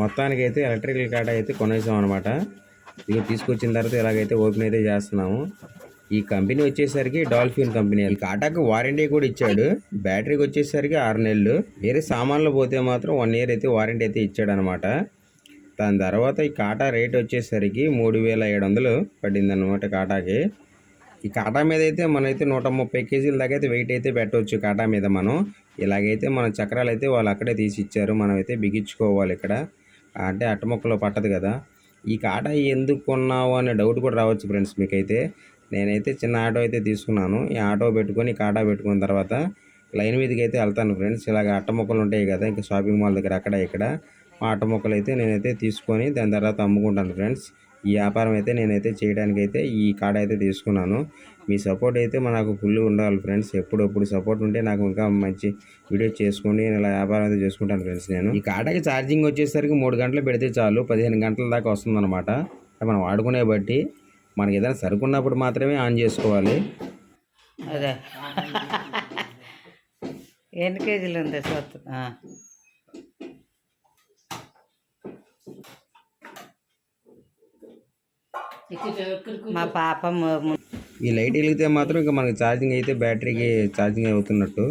మొత్తానికి అయితే ఎలక్ట్రికల్ కాటా అయితే కొనేసాం అనమాట ఇక తీసుకొచ్చిన తర్వాత ఇలాగైతే ఓపెన్ అయితే చేస్తున్నాము. ఈ కంపెనీ వచ్చేసరికి డాల్ఫిన్ కంపెనీ. ఈ కాటాకు వారంటీ కూడా ఇచ్చాడు. బ్యాటరీకి వచ్చేసరికి ఆరు నెలలు. వేరే సామాన్లు పోతే మాత్రం వన్ ఇయర్ అయితే వారంటీ అయితే ఇచ్చాడు అనమాట దాని తర్వాత ఈ కాటా రేట్ వచ్చేసరికి మూడు వేల ఏడు వందలు పడింది అనమాట కాటాకి. ఈ కాటా మీద అయితే మనైతే నూట ముప్పై కేజీల దాకా అయితే వెయిట్ అయితే పెట్టవచ్చు కాటా మీద మనం. ఇలాగైతే మన చక్రాలు అయితే వాళ్ళు అక్కడే తీసి ఇచ్చారు. మనం అయితే బిగించుకోవాలి ఇక్కడ. అంటే అట్టముక్కలో పట్టదు కదా. ఈ కాటా ఎందుకు కొన్నావు అనే డౌట్ కూడా రావచ్చు ఫ్రెండ్స్ మీకైతే. నేనైతే చిన్న ఆటో అయితే తీసుకున్నాను. ఈ ఆటో పెట్టుకొని కాటా పెట్టుకున్న తర్వాత లైన్ మీదకి అయితే వెళ్తాను ఫ్రెండ్స్. ఇలాగ అట్ట మొక్కలు ఉంటాయి కదా ఇంకా షాపింగ్ మాల్ దగ్గర అక్కడ ఇక్కడ ఆ అట్ట మొక్కలు అయితే నేనైతే తీసుకొని దాని తర్వాత అమ్ముకుంటాను ఫ్రెండ్స్. ఈ వ్యాపారం అయితే నేనైతే చేయడానికి అయితే ఈ కాడ అయితే తీసుకున్నాను. మీ సపోర్ట్ అయితే మనకు ఫుల్ ఉండాలి ఫ్రెండ్స్. ఎప్పుడప్పుడు సపోర్ట్ ఉంటే నాకు ఇంకా మంచి వీడియో చేసుకొని నేను ఇలా వ్యాపారం అయితే చేసుకుంటాను ఫ్రెండ్స్ నేను. ఈ కాటకి ఛార్జింగ్ వచ్చేసరికి మూడు గంటలు పెడితే చాలు. పదిహేను గంటల దాకా వస్తుందన్నమాట. మనం వాడుకునే బట్టి మనకి ఏదైనా సరుకున్నప్పుడు మాత్రమే ఆన్ చేసుకోవాలి. అదే. ఎన్ని కేజీలు ఉంది? సొత్తు. మా పాప ఈ లైట్ వెలిగితే మాత్రం ఇంకా మనకి ఛార్జింగ్ అయితే బ్యాటరీకి ఛార్జింగ్ అవుతున్నట్టు.